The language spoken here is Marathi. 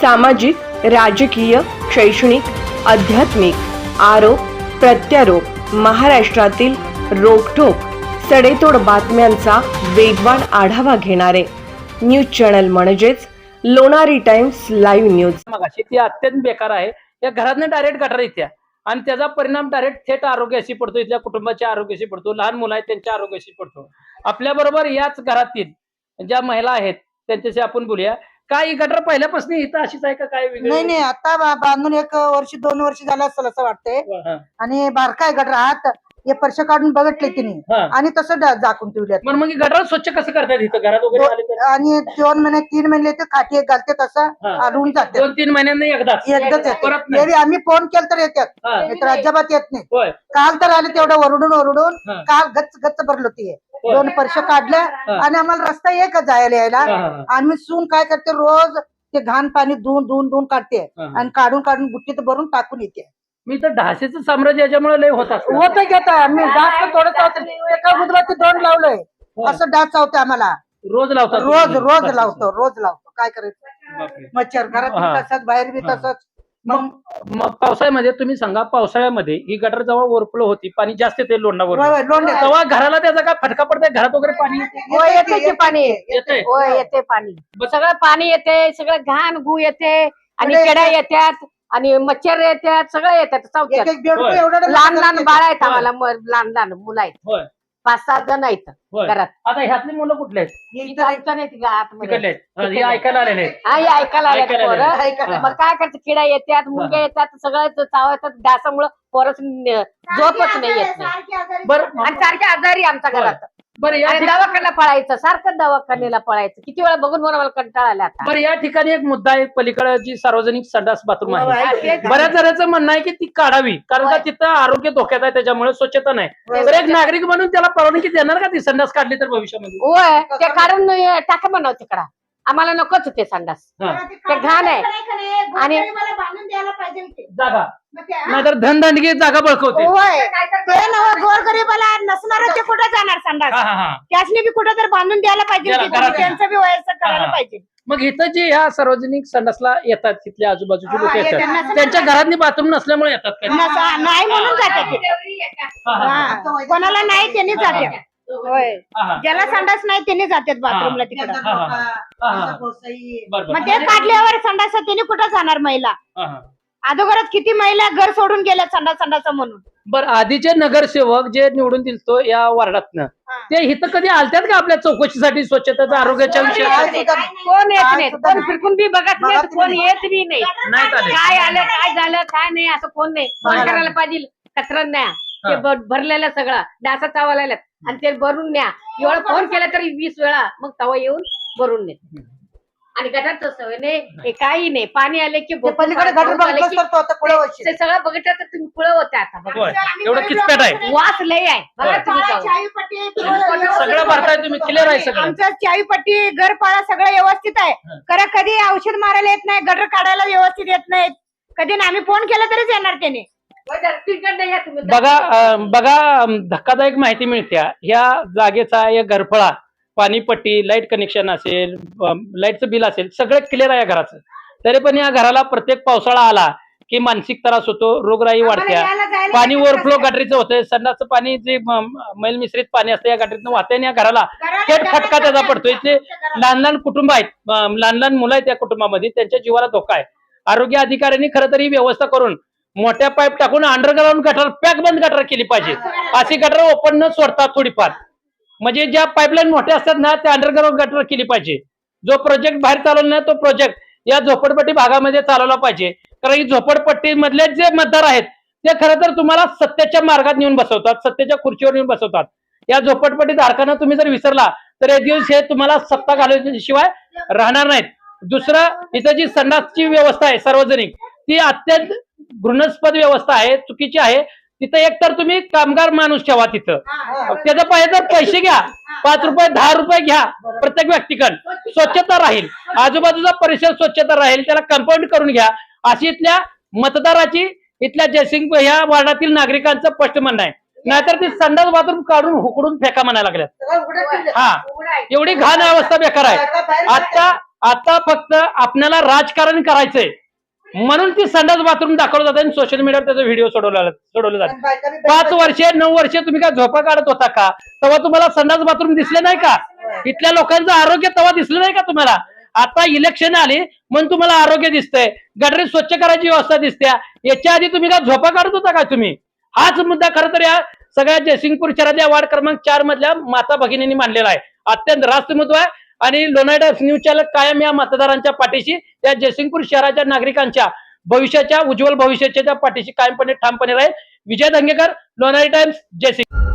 सामाजिक राजकीय शैक्षणिक आध्यात्मिक आरोप प्रत्यारोप महाराष्ट्रातील रोखोक सडेतोड बातम्यांचा वेगवान आढावा घेणारे. न्यूज चॅनल म्हणजेच लोणारी टाइम्स लाईव्ह न्यूज. मगाशी ती अत्यंत बेकार आहे. या घरातनं डायरेक्ट गटार येत्या आणि त्याचा परिणाम डायरेक्ट थेट आरोग्याशी पडतो. इथल्या कुटुंबाच्या आरोग्याशी पडतो. लहान मुलं आहेत त्यांच्या आरोग्याशी पडतो. आपल्याबरोबर याच घरातील ज्या महिला आहेत त्यांच्याशी आपण बोलूया. काय ही गटर पहिल्यापासून इथं अशीच आहे का काय वेगळी? नाही नाही आता बा- बांधून एक वर्ष दोन वर्ष झालं असेल असं वाटतंय हा, आणि बारकाय गटर हात हे परश काढून बघितले तिने हा. आणि तसं डा- झाकून ठेवल्यात मग ही गटर स्वच्छ कसं करतात इथं घरात वगैरे आले तर आणि दोन महिने तीन महिने ते काठी एक घालते तसं हा. आढळून जाते दोन तीन महिन्यांनी एकदाच एकदाच परत येते नाही. आम्ही फोन केला तर येतात हा. नाही तर अजिबात येत नाही होय काल तर आले तेवढं ओरडून ओरडून हा. काल गच्च गच्च भरलो ती. दोन परश काढल्या हा. आणि आम्हाला रस्ता एक जायला यायला. आम्ही सून काय करते रोज ते घाण पाणी धुवून धुवून धुवून काढते हा. आणि काढून काढून बुट्टीत भरून टाकून येते मी तर ढासेचं साम्राज्य याच्यामुळे लय होत होत घेत आम्ही डास थोडं चावते एका बुधवारची दोन लावलंय असं डास चावते आम्हाला रोज लावतात रोज? रोज लावतो रोज लावतो काय करायचं. मच्छर घरात बी. तसंच बाहेर बी. तसंच मग मग पावसाळ्यामध्ये तुम्ही सांगा पावसाळ्यामध्ये ही गटर जेव्हा ओव्हरफ्लो होती पाणी जास्त येते लोंडावर होय, होय, लोंढे. तेव्हा घराला त्याचा काय फटका पडतोय घरात वगैरे पाणी येते? होय येते की पाणी येते होय येते पाणी सगळं पाणी येते सगळं घाण गु येते आणि किडे किड्या येतात. आणि मच्छर येतात सगळं येतात एक चौक्यात एक बेड होय. एवढं लहान लहान बाळ आहेत. आम्हाला म- लहान लहान मुलं आहेत होय पाच सात जण आहेत होय. घरात. आता ह्यातली मुलं कुठले आहेत? इथं आमचं नाही तिघं आतमध्ये. तिकडले आहेत. हा, हे ऐकायला आलेले आहेत हा हे ऐकायला आले ऐकायला आलेले. पोरं ऐकायला. मग काय करतात? किडा येतात मुंग्या येतात सगळं चावतात डासामुळं पोरच झोपच नाही येत नाही. बरं आणि सारखे आजारी आमच्या होय. घरात. बरं या आणि ठिकाणी दवाखान्याला पळायचं सारखं दवाखान्याला पळायचं. किती वेळा बघून बघून मला कंटाळा आला आता. बरं या ठिकाणी एक मुद्दा आहे पलीकडे जी सार्वजनिक संडास बाथरूम आहे. ते- बऱ्याच जणांचं म्हणणं आहे की ती काढावी कारण का होय. तिथं आरोग्य धोक्यात आहे त्याच्यामुळे स्वच्छता नाही. तर एक नागरिक म्हणून त्याला परवानगी देणार का ती संडास काढली तर भविष्यामध्ये? होय ते काढून टाका म्हणाव तिकडा. आम्हाला नकोच ते संडास हा. ते घाण आहे. आणि- बांधून द्यायला पाहिजे ते. जागा. नाहीतर धनदांडगी जागा बळकवते होय ते नव गोरगरीबाला नसणार ते कुठे जाणार संडास हा हा हा त्यासनी बी कुठे तर बांधून द्यायला पाहिजे द्यायला, की घरात. त्यांचं बी वयस्कर हा, करायला हा. पाहिजे मग इथं जे ह्या सार्वजनिक संडासला येतात तिथल्या आजूबाजूचे लोक हा, येतात येतात. त्यांच्या घरातली बाथरूम नसल्यामुळे येतात का? नसा- नाही म्हणून जातात ते. हा, हा, हा. हा. कोणाला नाही त्यांनी. जाते होय. ज्याला संडास नाही त्यांनी जातात बाथरूमला. तिकडे हा, हा. हा, हा. बरं, मग बरं. ते काढल्यावर संडास त्यांनी कुठं जाणार महिला हा, हा. अगोदरच किती महिला घर सोडून गेल्या संडास संडास म्हणून बरं आधीचे नगरसेवक जे निवडून दिलतो या वार्डातनं हा. ते इथं कधी आलत्यात का आपल्या चौकशीसाठी स्वच्छतेच्या आरोग्याच्या विषयात कोण येत नाही कोण फिरकून बी बघत नाही बघत कोण नाही. येत बी नाही आले. काय आलं काय झालं काय नाही असं कोण नाही. करायला पाहिजे कचरा ते हा. भ- भरलेलं सगळं डासा चावायला आणि ते भरून न्या. एवढं फोन केला तरी वीस वेळा. मग तवा येऊन भरून ने आणि गटारचं सवय नाही. हे काही नाही. पाणी आले की पलीकडे तर तो आता पुढे. ते सगळं बघितलं तर तुम्ही पुढं होते आता. बघा. होय एवढं किचपेट आहे. वास लय आहे. बघा. तुम्ही जाऊन. सगळं भरताय तुम्ही. क्लिअर आहे सगळं. आमचं चावीपट्टी घरपाळा सगळं व्यवस्थित आहे. हा. खरं कधी औषध मारायला येत नाही गटर काढायला व्यवस्थित येत नाहीत. कधी ना आम्ही फोन केला तरीच येणार त्याने. बघा अं, बघा अं, धक्कादायक माहिती मिळते. ह्या जागेचा या घरफळा पाणीपट्टी लाइट कनेक्शन असेल अं, लाईटचं बिल असेल सगळं क्लिअर आहे या घराचं. तरी पण या घराला प्रत्येक पावसाळा आला की मानसिक त्रास होतो रोगराई वाढत्या. पाणी ओव्हरफ्लो? गटरीचं होतंय. संडासचं पाणी जे म- मैल मिश्रित पाणी असतं या गटरीतनं वाहतंय आणि या घराला थेट फटका त्याचा जायला पडतो इथले आमच्या घराला. लहान लहान कुटुंब आहेत. अं, लहान लहान मुलं आहेत त्या कुटुंबामध्ये. त्यांच्या जीवाला धोका आहे. आरोग्य अधिकाऱ्यांनी खरं तर ही व्यवस्था करून मोठ्या पाईप टाकून अंडरग्राऊंड गटर पॅक बंद गटर केली पाहिजे. अशी गटर ओपन न सोडतात थोडीफार. म्हणजे ज्या पाईपलाईन मोठ्या असतात ना त्या अंडरग्राऊंड गटर केली पाहिजे. जो प्रोजेक्ट बाहेर चालवला ना तो प्रोजेक्ट या झोपडपट्टी भागामध्ये चालवला पाहिजे. कारण ही झोपडपट्टी मधले जे मतदार आहेत ते खरं तर तुम्हाला सत्तेच्या मार्गात नेऊन बसवतात सत्तेच्या खुर्चीवर नेऊन बसवतात. या झोपडपट्टी धारकांना तुम्ही जर विसरला तर एक दिवस हे तुम्हाला सत्ता घालवल्याशिवाय राहणार नाहीत. दुसरं इथं जी संडासची व्यवस्था आहे सार्वजनिक ती अत्यंत घृणास्पद व्यवस्था आहे चुकीची आहे तिथं एकतर तुम्ही कामगार माणूस ठेवा तिथं. त्याचा पाहिजे तर पैसे घ्या पाच रुपये दहा रुपये घ्या प्रत्येक व्यक्तीकडे. स्वच्छता. राहील. आजूबाजूचा परिसर स्वच्छता राहील त्याला कंपाऊंड करून घ्या. अशी इथल्या मतदाराची इथल्या जयसिंग ह्या वार्डातील नागरिकांचं स्पष्ट म्हणणं आहे नाहीतर ती संडास बाथरूम काढून हुकडून फेका म्हणायला लागल्यात. हा. एवढी घाण अवस्था बेकार आहे. आता आता फक्त आपल्याला राजकारण करायचंय. म्हणून ती संडास बाथरूम दाखवलं जातं आणि सोशल मीडियावर त्याचा व्हिडिओ सोडवला सोडवले जाते. पाच वर्षे नऊ वर्षे तुम्ही काय झोपा काढत होता का? तेव्हा तुम्हाला संडास बाथरूम दिसले नाही का? इथल्या लोकांचं आरोग्य तेव्हा दिसलं नाही का तुम्हाला? आता इलेक्शन आली म्हणून तुम्हाला आरोग्य दिसतंय. गटरी स्वच्छ करायची व्यवस्था दिसते याच्या आधी तुम्ही काय झोपा काढत होता का तुम्ही? हाच मुद्दा खरं तर या सगळ्या जयसिंगपूर शहरातल्या वार्ड क्रमांक चार मधल्या माता भगिनींनी मांडलेला आहे. अत्यंत रास्त आहे. आणि लोणावळा न्यूज चॅनल कायम या मतदारांच्या पाठीशी त्या जयसिंगपूर शहराच्या नागरिकांच्या भविष्याच्या उज्ज्वल भविष्याच्या पाठीशी कायमपणे ठामपणे राहील. विजय दंगेकर लोणारी टाइम्स जयसिंग